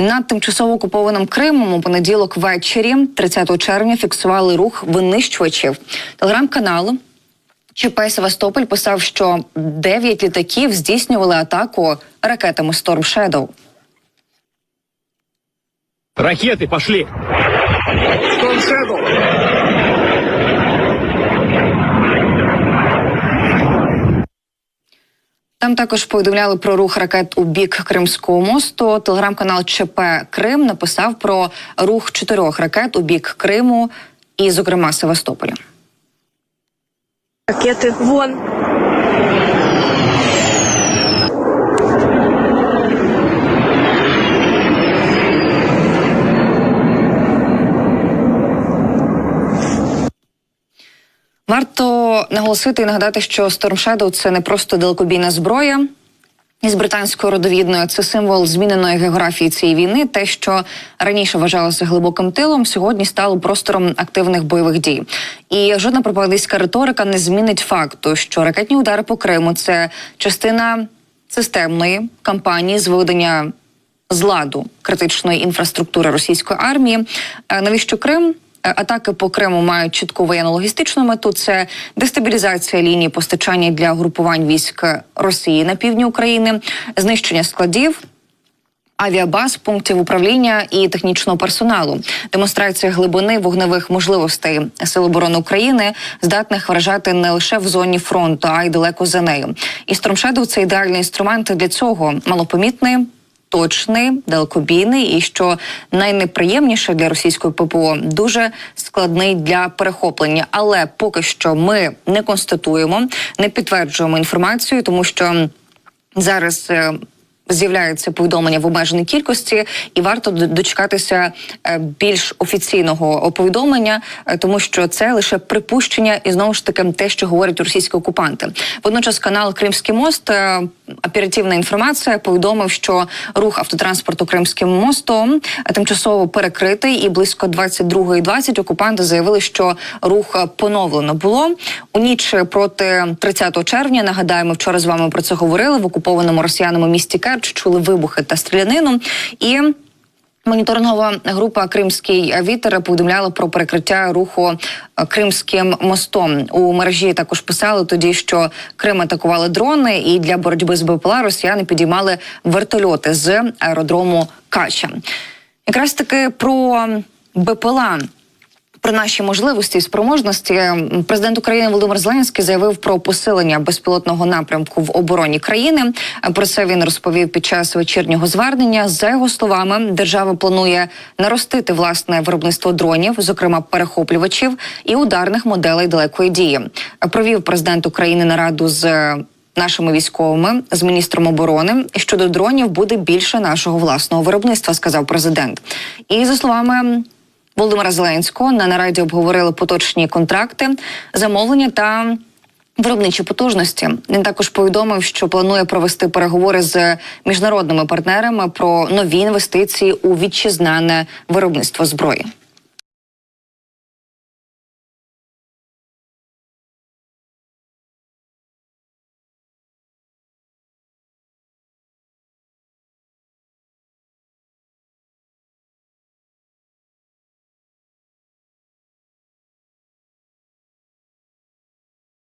Над тимчасово окупованим Кримом у понеділок ввечері, 30 червня, фіксували рух винищувачів. Телеграм-канал ЧП Севастополь писав, що 9 літаків здійснювали атаку ракетами Storm Shadow. Ракеты пошли. Storm Shadow. Там також повідомляли про рух ракет у бік Кримського мосту. Телеграм-канал ЧП Крим написав про рух чотирьох ракет у бік Криму і, зокрема, Севастополя. Ракети вон. Варто наголосити і нагадати, що Storm Shadow – це не просто далекобійна зброя. Із британською родовідною це символ зміненої географії цієї війни. Те, що раніше вважалося глибоким тилом, сьогодні стало простором активних бойових дій. І жодна пропагандистська риторика не змінить факту, що ракетні удари по Криму це частина системної кампанії з виведення з ладу критичної інфраструктури російської армії. Е, Навіщо Крим? Е, Атаки по Криму мають чітку воєнно-логістичну мету. Це дестабілізація лінії постачання для групувань військ Росії на півдні України, знищення складів. Авіабаз, пунктів управління і технічного персоналу, демонстрація глибини вогневих можливостей Сил оборони України, здатних вражати не лише в зоні фронту, а й далеко за нею. І Storm це ідеальний інструмент для цього малопомітний, точний, далекобійний і що найнеприємніше для російської ППО дуже складний для перехоплення. Але поки що ми не констатуємо, не підтверджуємо інформацію, тому що зараз. е, З'являється повідомлення в обмеженій кількості, і варто дочекатися е, більш офіційного повідомлення, е, тому що це лише припущення, і знову ж таки те, що говорять російські окупанти. Водночас канал Кримський мост оперативна інформація повідомив, що рух автотранспорту Кримським мостом е, тимчасово перекритий, і близько 22.20 окупанти заявили, що рух е, поновлено було у ніч проти 30 червня. Нагадаємо, вчора з вами про це говорили в окупованому росіянами місті Керч. Чули вибухи та стрілянину і. Моніторингова група Кримський вітер повідомляла про перекриття руху Кримським мостом. У мережі також писали тоді, що Крим атакували дрони, і для боротьби з БПЛА росіяни підіймали вертольоти з аеродрому Кача. Якраз таки про БПЛА. Про наші можливості і спроможності президент України Володимир Зеленський заявив про посилення безпілотного напрямку в обороні країни. Е, Про це він розповів під час вечірнього звернення. За його словами, держава планує наростити власне виробництво дронів, зокрема перехоплювачів і ударних моделей далекої дії. Е, Провів президент України нараду з. е, Нашими військовими з міністром оборони щодо дронів буде більше нашого власного виробництва, сказав президент. І за словами Володимира Зеленського на нараді обговорили поточні контракти, замовлення та виробничі потужності. Він також повідомив, що планує провести переговори з міжнародними партнерами про нові інвестиції у вітчизнане виробництво зброї.